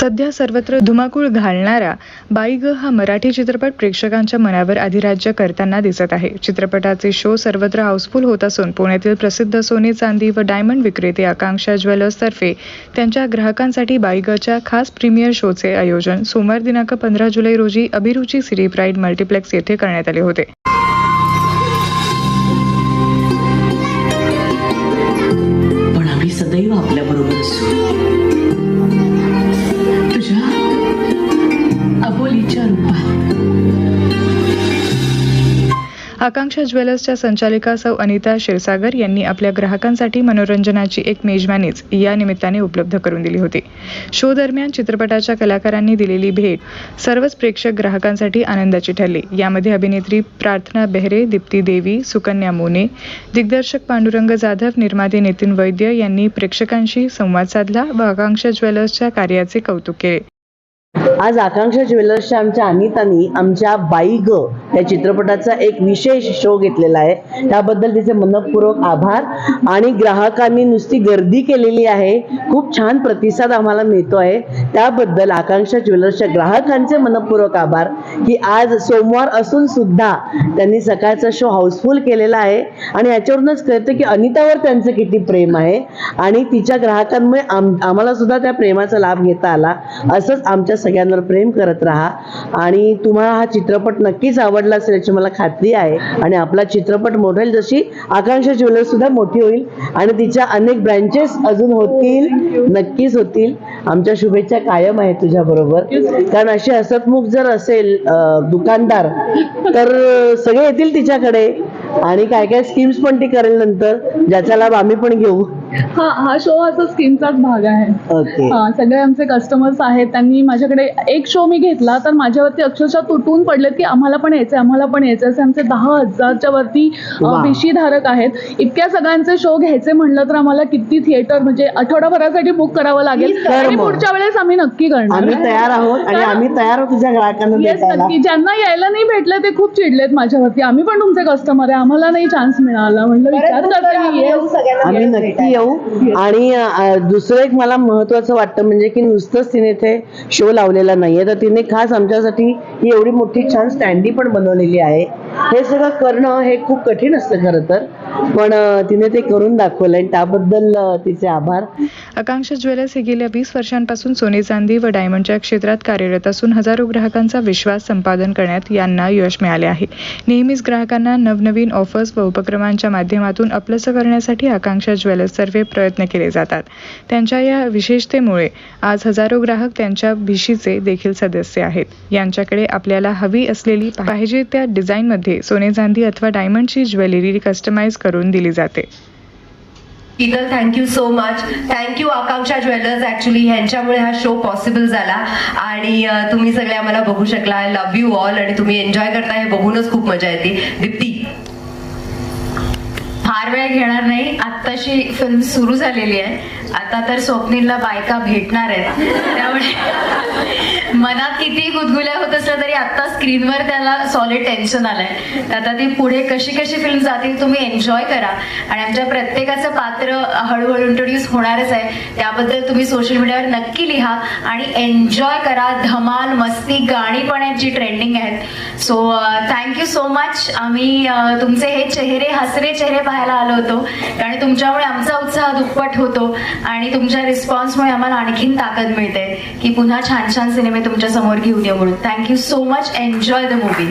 सध्या सर्वत्र धुमाकूळ घालणारा बाईग हा मराठी चित्रपट प्रेक्षकांच्या मनावर अधिराज्य करताना दिसत आहे. चित्रपटाचे शो सर्वत्र हाऊसफुल होत असून पुण्यातील प्रसिद्ध सोने चांदी व डायमंड विक्रेते आकांक्षा ज्वेलर्स तर्फे त्यांच्या ग्राहकांसाठी बाईगच्या खास प्रीमियर शोचे आयोजन सोमवार दिनांक पंधरा जुलै रोजी अभिरुची सिरी प्राईड मल्टिप्लेक्स येथे करण्यात आले होते. पण आम्ही सदैव आपल्याबरोबर असू. आकांक्षा ज्वेलर्सच्या संचालिका सौ अनिता क्षीरसागर यांनी आपल्या ग्राहकांसाठी मनोरंजनाची एक मेजवानीच या निमित्ताने उपलब्ध करून दिली होती. शो दरम्यान चित्रपटाच्या कलाकारांनी दिलेली भेट सर्वच प्रेक्षक ग्राहकांसाठी आनंदाची ठरली. यामध्ये अभिनेत्री प्रार्थना बेहरे दीप्ती देवी सुकन्या मोने दिग्दर्शक पांडुरंग जाधव निर्माते नितीन वैद्य यांनी प्रेक्षकांशी संवाद साधला व आकांक्षा ज्वेलर्सच्या कार्याचे कौतुक केले. आज आकांक्षा ज्वेलर्सच्या आमच्या अनितानी आमच्या बाई ग त्या चित्रपटाचा एक विशेष शो घेतलेला आहे. त्याबद्दल तिचे मनपूर्वक आभार. आणि ग्राहकांनी नुसती गर्दी केलेली आहे. खूप छान प्रतिसाद आम्हाला मिळतो आहे. त्याबद्दल आकांक्षा ज्वेलर्सच्या ग्राहकांचे मनपूर्वक आभार. की आज सोमवार असून सुद्धा त्यांनी सकाळचा शो हाऊसफुल केलेला आहे. आणि याच्यावरूनच कळतं की अनितावर त्यांचं किती प्रेम आहे. आणि तिच्या ग्राहकांमुळे आम आम्हाला सुद्धा त्या प्रेमाचा लाभ घेता आला. असंच आमच्या सगळ्यांवर प्रेम करत राहा. आणि तुम्हाला हा चित्रपट नक्कीच आवडला असेल याची मला खात्री आहे. आणि आपला चित्रपट मोठा होईल जशी आकांक्षा ज्वेलर्स सुद्धा मोठी होईल आणि तिच्या अनेक ब्रँचेस अजून होतील नक्कीच होतील. आमच्या शुभेच्छा कायम आहेत तुझ्या बरोबर. कारण अशी हसतमुख जर असेल दुकानदार तर सगळे येतील तिच्याकडे. आणि काय काय स्कीम्स पण ती करेल नंतर ज्याचा लाभ आम्ही पण घेऊ. हा हा शो असा स्कीमचाच भाग आहे. ओके. हा सगळे आमचे कस्टमर्स आहेत. त्यांनी माझ्याकडे एक शो मी घेतला तर माझ्यावरती अक्षरशः तुटून पडलेत की आम्हाला पण यायचंय आम्हाला पण यायचंय. असे आमचे दहा हजारच्या वरती वा. धारक आहेत. इतक्या सगळ्यांचे शो घ्यायचे म्हणलं तर आम्हाला किती थिएटर म्हणजे आठवडाभरासाठी बुक करावं लागेल. आणि मग. पुढच्या वेळेस आम्ही नक्की करणार. आम्ही तयार आहोत आणि आम्ही तयार आहोत तुझ्या ग्राहकांना येस भेटायला. नक्की. ज्यांना यायला नाही भेटलं ते खूप चिडलेत माझ्यावरती. आम्ही पण तुमचे कस्टमर आहे. आम्हाला नाही चान्स मिळाला. म्हणलं विचार करते मी आम्ही नक्की येऊ. आणि दुसरं एक मला महत्वाचं वाटतं म्हणजे की नुसतंच तिने इथे शो लावलेला नाहीये. तर तिने खास आमच्यासाठी ही एवढी मोठी छान स्टँडी पण बनवलेली आहे. हे सगळं करणं हे खूप कठीण असतं खरं तर. पण तिने ते करून दाखवलं आणि त्याबद्दल तिचे आभार. आकांक्षा ज्वेलर्स हे गेल्या वीस वर्षांपासून सोने चांदी व डायमंडच्या क्षेत्रात कार्यरत असून हजारो ग्राहकांचा विश्वास संपादन करण्यात यांना यश मिळाले आहे. नेहमीच ग्राहकांना नवनवीन ऑफर्स व उपक्रमांच्या माध्यमातून आपलंसं करण्यासाठी आकांक्षा ज्वेलर्सतर्फे प्रयत्न केले जातात. त्यांच्या या विशेषतेमुळे आज हजारो ग्राहक त्यांच्या भिशीचे देखील सदस्य आहेत. यांच्याकडे आपल्याला हवी असलेली पाहिजे त्या डिझाईनमध्ये सोने चांदी अथवा डायमंडची ज्वेलरी कस्टमाइज करून दिली जाते. इतर thank you so much thank you Akanksha jewellers actually ह्यांच्यामुळे हा शो पॉसिबल झाला. आणि तुम्ही सगळे आम्हाला बघू शकला. आय लव्ह यू ऑल आणि तुम्ही एन्जॉय करता हे बघूनच खूप मजा येते. दीप्ती फार वेळ घेणार नाही. आत्ताशी फिल्म सुरू झालेली आहे. आता तर स्वप्नीलला बायका भेटणार आहेत. त्यामुळे मनात किती गुदगुल्या होत असल्या तरी आता स्क्रीनवर त्याला सॉलिड टेन्शन आलंय. तर आता ती पुढे कशी कशी फिल्म जातील तुम्ही एन्जॉय करा. आणि आमच्या प्रत्येकाचं पात्र हळूहळू इंट्रोड्यूस होणारच आहे. त्याबद्दल तुम्ही सोशल मीडियावर नक्की लिहा आणि एन्जॉय करा धमाल मस्ती गाणी पण आहेत. जी ट्रेंडिंग आहेत so thank you so much आम्ही uh, तुमचे हे चेहरे हसरे चेहरे पाहायला आलो होतो. कारण तुमच्यामुळे आमचा उत्साह दुप्पट होतो. आणि तुमच्या रिस्पॉन्समुळे आम्हाला आणखीन ताकद मिळते. की पुन्हा छान छान सिनेमे तुमच्यासमोर घेऊन येऊ म्हणून. Thank you so much enjoy the movie